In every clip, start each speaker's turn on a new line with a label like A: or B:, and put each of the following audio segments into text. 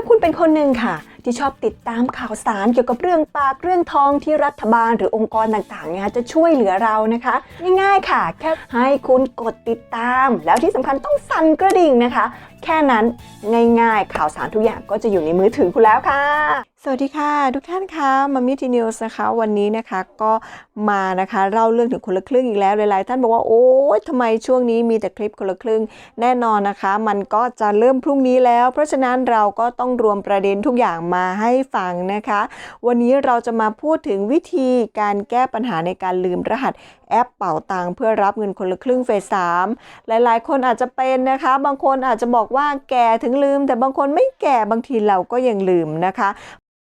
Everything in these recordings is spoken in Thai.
A: าคุณเป็นคนหนึ่งค่ะที่ชอบติดตามข่าวสารเกี่ยวกับเรื่องปากเรื่องทองที่รัฐบาลหรือองค์กรต่างๆเนี่ยจะช่วยเหลือเรานะคะ ง่ายๆค่ะ แค่ให้คุณกดติดตาม แล้วที่สำคัญต้องสั่นกระดิ่งนะคะ แค่นั้นง่ายๆ ข่าวสารทุกอย่างก็จะอยู่ในมือถือคุณแล้วค่ะ สวัสดีค่ะทุกท่านคะมามิทีนิวส์นะคะ วันนี้นะคะก็มานะคะเล่าเรื่องถึงคนละครึ่งอีกแล้วหลายๆท่านบอกว่าโอ๊ยทำไมช่วงนี้มีแต่คลิปคนละครึ่ง แน่นอนนะคะ มันก็จะเริ่มพรุ่งนี้แล้ว เพราะฉะนั้นเราก็ต้องรวมประเด็นทุกอย่างมาให้ฟังนะคะ วันนี้เราจะมาพูดถึงวิธีการแก้ปัญหาในการลืมรหัสแอปเป่าตังเพื่อรับเงินคนละครึ่งเฟสสามหลายๆ คนอาจจะเป็นนะคะ บางคนอาจจะบอกว่าแก่ถึงลืม แต่บางคนไม่แก่บางทีเราก็ยังลืมนะคะ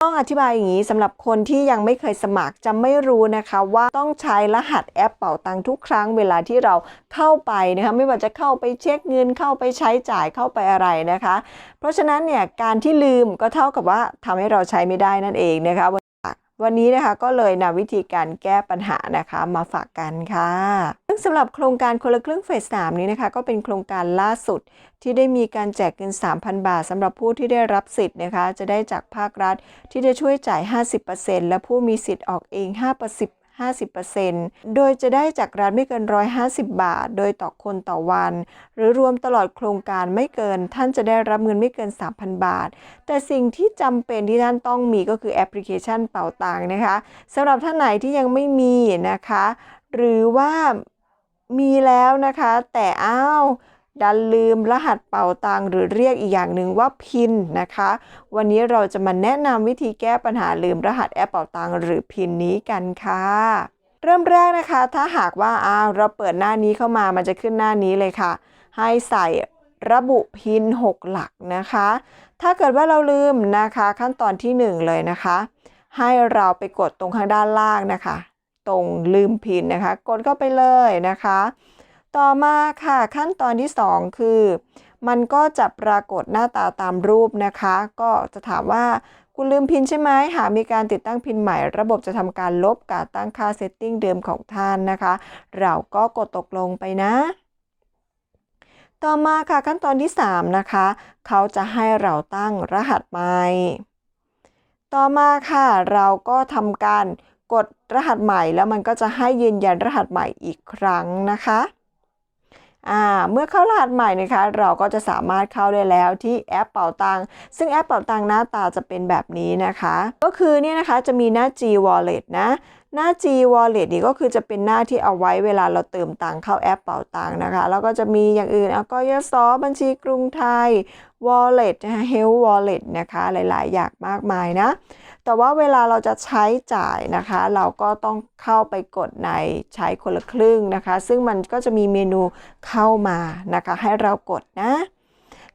A: ต้องอธิบายอย่างนี้สำหรับคนที่ยังไม่เคยสมัครจะไม่รู้นะคะว่าต้องใช้รหัสแอปเป่าตังทุกครั้งเวลาที่เราเข้าไปนะคะไม่ว่าจะเข้าไปเช็คเงินเข้าไปใช้จ่ายเข้าไปอะไรนะคะ เพราะฉะนั้นเนี่ยการที่ลืมก็เท่ากับว่าทำให้เราใช้ไม่ได้นั่นเองนะคะ วันนี้นะคะก็เลยนำวิธีการแก้ปัญหานะคะมาฝากกันค่ะซึ่งสำหรับโครงการคนละครึ่งเฟสสามนี้นะคะ ก็เป็นโครงการล่าสุดที่ได้มีการแจกเงิน 3,000 บาทสำหรับผู้ที่ได้รับสิทธิ์นะคะ จะได้จากภาครัฐที่จะช่วยจ่าย 50%และผู้มีสิทธิ์ออกเอง 5% 50%โดยจะได้จากรัฐไม่เกิน 150 บาท โดยต่อคนต่อวัน หรือรวมตลอดโครงการไม่เกิน ท่านจะได้รับเงินไม่เกิน 3,000 บาท แต่สิ่งที่จำเป็นที่ท่านต้องมีก็คือแอปพลิเคชันเป่าตังนะคะสำหรับท่านไหนที่ยังไม่มีนะคะ หรือว่ามีแล้วนะคะ แต่อ้าว ดันลืมรหัสเป่าตังหรือเรียกอีกอย่างหนึ่งว่าพินนะคะ วันนี้เราจะมาแนะนำวิธีแก้ปัญหาลืมรหัสแอปเป่าตังหรือพินนี้กันค่ะเริ่มแรกนะคะ ถ้าหากว่าอ้าวเราเปิดหน้านี้เข้ามามันจะขึ้นหน้านี้เลยค่ะ ให้ใส่ระบุพิน 6 หลักนะคะ ถ้าเกิดว่าเราลืมนะคะขั้นตอนที่ 1 เลยนะคะ ให้เราไปกดตรงข้างด้านล่างนะคะ ตรงลืมพินนะคะ กดเข้าไปเลยนะคะ ต่อมาค่ะขั้นตอนที่ 2 คือ มันก็จะปรากฏหน้าตาตามรูปนะคะ ก็จะถามว่าคุณลืมพินใช่ไหมหากมีการติดตั้งพินใหม่ ระบบจะทำการลบการตั้งค่าเซตติ้งเดิมของท่านนะคะ เราก็กดตกลงไปนะต่อมาค่ะขั้นตอนที่ 3 นะคะ เขาจะให้เราตั้งรหัสใหม่ต่อมาค่ะ เราก็ทำการกดรหัสใหม่แล้วมันก็จะให้ยืนยันรหัสใหม่อีกครั้งนะคะ เมื่อเข้ารหัสใหม่นะคะเราก็จะสามารถเข้าได้แล้วที่แอปเป่าตังซึ่งแอปเป่าตังหน้าตาจะเป็นแบบนี้นะคะ ก็คือเนี่ยนะคะจะมีหน้า G Wallet นะหน้า G Wallet นี่ก็คือจะเป็นหน้าที่เอาไว้เวลาเราเติมตังเข้าแอปเป่าตังนะคะ แล้วก็จะมีอย่างอื่นเอาก็ยศบัญชีกรุงไทย Wallet นะคะ Health Wallet นะคะหลาย ๆ อย่างมากมายนะ แต่ว่าเวลาเราจะใช้จ่ายนะคะ เราก็ต้องเข้าไปกดในใช้คนละครึ่งนะคะ ซึ่งมันก็จะมีเมนูเข้ามานะคะ ให้เรากดนะ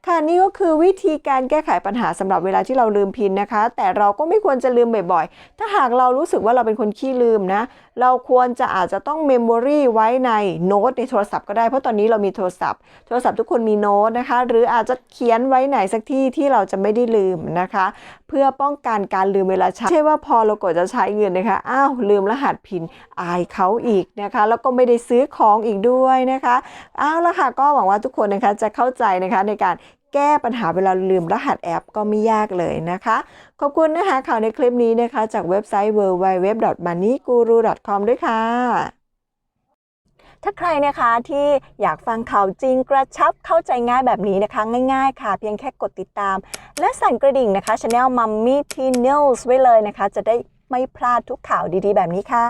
A: ค่ะนี่ก็คือวิธีการแก้ไขปัญหาสำหรับเวลาที่เราลืมพินนะคะ แต่เราก็ไม่ควรจะลืมบ่อยๆ ถ้าหากเรารู้สึกว่าเราเป็นคนขี้ลืมนะ เราควรจะอาจจะต้องเมมโมรีไว้ในโน้ตในโทรศัพท์ก็ได้ เพราะตอนนี้เรามีโทรศัพท์ โทรศัพท์ทุกคนมีโน้ตนะคะ หรืออาจจะเขียนไว้ไหนสักที่ที่เราจะไม่ได้ลืมนะคะ เพื่อป้องกันการลืมเวลาใช้ไม่ใช่ว่าพอเรากดจะใช้เงินนะคะ อ้าวลืมรหัสพินอายเขาอีกนะคะ แล้วก็ไม่ได้ซื้อของอีกด้วยนะคะเอาวละค่ะก็หวังว่าทุกคนนะคะจะเข้าใจนะคะในการ แก้ปัญหาเวลาลืมรหัสแอปก็ไม่ยากเลยนะคะ ขอบคุณนะคะข่าวในคลิปนี้นะคะ จากเว็บไซต์ www.moneyguru.com ด้วยค่ะถ้าใครนะคะที่อยากฟังข่าวจริงกระชับเข้าใจง่ายแบบนี้นะคะ ง่ายๆค่ะ เพียงแค่กดติดตาม และสั่นกระดิ่งนะคะช anel Mummy t News ไว้เลยนะคะ จะได้ไม่พลาดทุกข่าวดีๆ แบบนี้ค่ะ